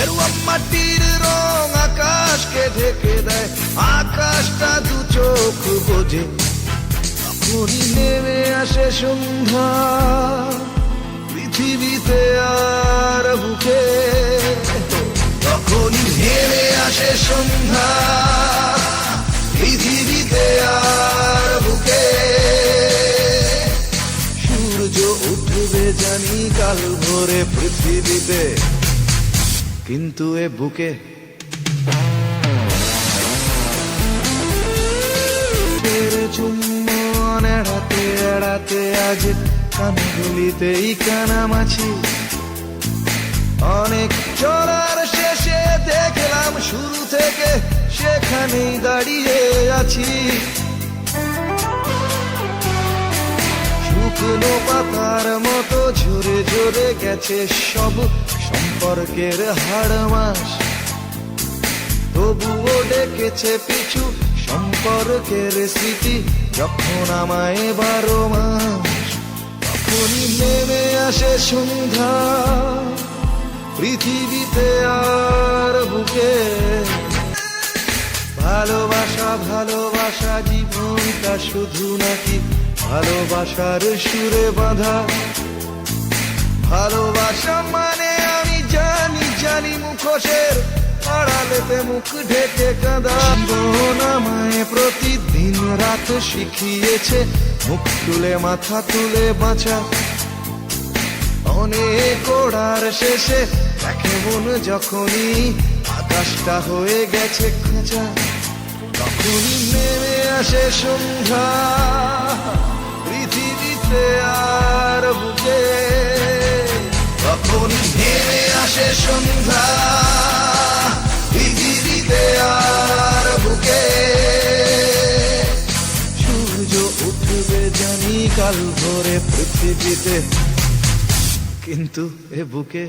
গেরুয়া মাটির রং আকাশকে ঢেকে দেয়। আকাশটা দু চোখ বোঝে। তখনই নেমে আসে সন্ধ্যা। পৃথিবীতে আর বুকে তখনই নেমে আসে সন্ধ্যা। পৃথিবীতে আর বুকে সূর্য উঠবে জানি কাল ভোরে পৃথিবীতে। কিন্তু এ বুকে চুম্বন এড়াতে এড়াতে আজ কানগুলিতেই কানামাছি অনেক চলার শেষে দেখলাম শুরু থেকে সেখানেই দাঁড়িয়ে আছি। শুকনো পাতার মতো ঝরে ঝরে গেছে সব সম্পর্কের হাড় মাস। তবুও ডেকেছে পিছু সম্পর্কের স্মৃতি যখন আমায় বারো মাস। তখনই নেমে আসে সন্ধ্যা। পৃথিবীতে আর বুকে ভালোবাসা ভালোবাসা জীবনটা শুধু নাকি ভালোবাসার সুরে বাঁধা। ভালোবাসা মানে আমি জানি জানি মুখোশের আড়ালেতে মুখ ঢেকে কাঁদা। জীবন আমায় প্রতিদিন রাত শিখিয়েছে, মুখ তুলে, মাথা তুলে বাঁচা। অনেক ওড়ার শেষে দেখে মন যখনই আকাশটা হয়ে গেছে খাঁচা, তখনই নেমে আসে সন্ধ্যা। কাল ধরে পৃথিবীতে কিন্তু এ বুকে